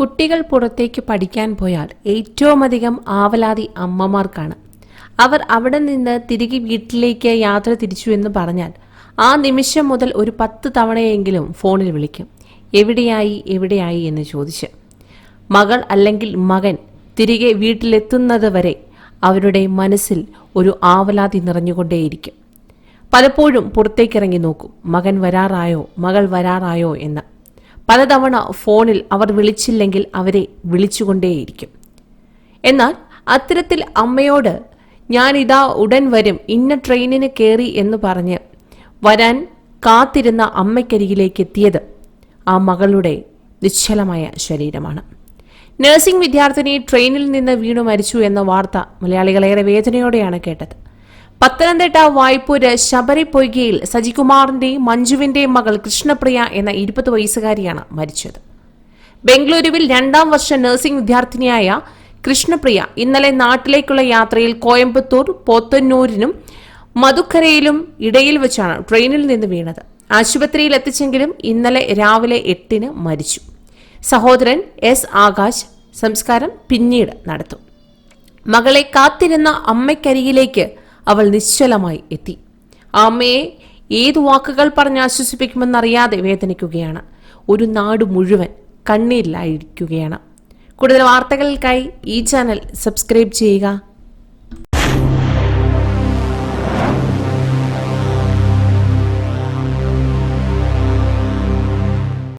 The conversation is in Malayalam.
കുട്ടികൾ പുറത്തേക്ക് പഠിക്കാൻ പോയാൽ ഏറ്റവും അധികം ആവലാതി അമ്മമാർക്കാണ്. അവർ അവിടെ നിന്ന് തിരികെ വീട്ടിലേക്ക് യാത്ര തിരിച്ചു എന്ന് പറഞ്ഞാൽ ആ നിമിഷം മുതൽ ഒരു പത്ത് തവണയെങ്കിലും ഫോണിൽ വിളിക്കും. എവിടെയായി എവിടെയായി എന്ന് ചോദിച്ച്. മകൾ അല്ലെങ്കിൽ മകൻ തിരികെ വീട്ടിലെത്തുന്നത് വരെ അവരുടെ മനസ്സിൽ ഒരു ആവലാതി നിറഞ്ഞുകൊണ്ടേയിരിക്കും. പലപ്പോഴും പുറത്തേക്കിറങ്ങി നോക്കും. മകൻ വരാറായോ മകൾ വരാറായോ എന്ന്. പലതവണ ഫോണിൽ അവർ വിളിച്ചില്ലെങ്കിൽ അവരെ വിളിച്ചുകൊണ്ടേയിരിക്കും. എന്നാൽ അത്തരത്തിൽ അമ്മയോട് ഞാൻ ഇതാ ഉടൻ വരും ഇന്ന ട്രെയിനിന് കയറി എന്ന് പറഞ്ഞ് വരാൻ കാത്തിരുന്ന അമ്മയ്ക്കരികിലേക്ക് എത്തിയത് ആ മകളുടെ നിശ്ചലമായ ശരീരമാണ്. നഴ്സിംഗ് വിദ്യാർത്ഥിനി ട്രെയിനിൽ നിന്ന് വീണു മരിച്ചു എന്ന വാർത്ത മലയാളികളേറെ വേദനയോടെയാണ് കേട്ടത്. പത്തനംതിട്ട വായ്പൂര് ശബരിപ്പൊയ്കയിൽ സജികുമാറിന്റെ മഞ്ജുവിന്റെ മകൾ കൃഷ്ണപ്രിയ എന്ന ഇരുപത് വയസ്സുകാരിയാണ് മരിച്ചത്. ബംഗളൂരുവിൽ രണ്ടാം വർഷ നഴ്സിംഗ് വിദ്യാർത്ഥിനിയായ കൃഷ്ണപ്രിയ ഇന്നലെ നാട്ടിലേക്കുള്ള യാത്രയിൽ കോയമ്പത്തൂർ പോത്തന്നൂരിനും മധുക്കരയിലും ഇടയിൽ വെച്ചാണ് ട്രെയിനിൽ നിന്ന് വീണത്. ആശുപത്രിയിൽ എത്തിച്ചെങ്കിലും ഇന്നലെ രാവിലെ എട്ടിന് മരിച്ചു. സഹോദരൻ എസ് ആകാശ് സംസ്കാരം പിന്നീട് നടത്തും. മകളെ കാത്തിരുന്ന അമ്മയ്ക്കരികിലേക്ക് അവൾ നിശ്ചലമായി എത്തി. അമ്മയെ ഏതു വാക്കുകൾ പറഞ്ഞ് ആശ്വസിപ്പിക്കുമെന്നറിയാതെ വേദനിക്കുകയാണ്. ഒരു നാട് മുഴുവൻ കണ്ണീരിലായിരിക്കുകയാണ്. കൂടുതൽ വാർത്തകൾക്കായി ഈ ചാനൽ സബ്സ്ക്രൈബ് ചെയ്യുക.